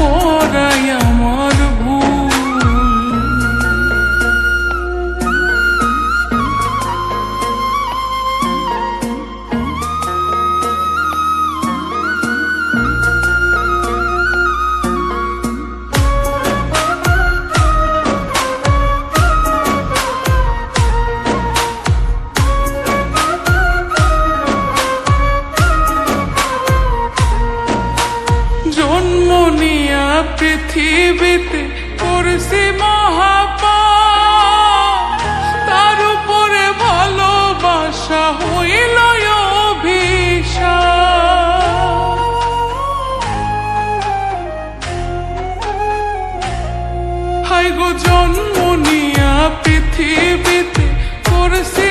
আশা পৃথিবীতে করছি মহাপা তার উপরে ভালোবাসা হইল অভিশাপ। হাই গো জন্ম নিয়া পৃথিবীতে করছি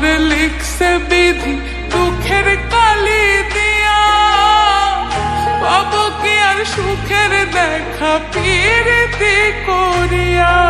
আমার লিখছে বিধি দুঃখের কালি দিয়া। কি আর সুখের দেখা পীরতি করিয়া?